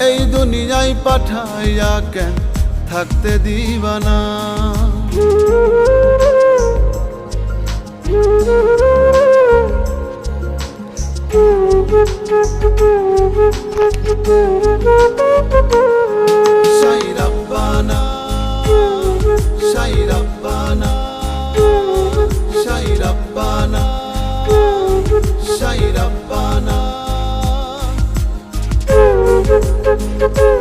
এই দুনিয়ায় পাঠাইয়া কেন থাকতে দিবানা? সাই রাব্বানা সাই রাব্বানা Thank you.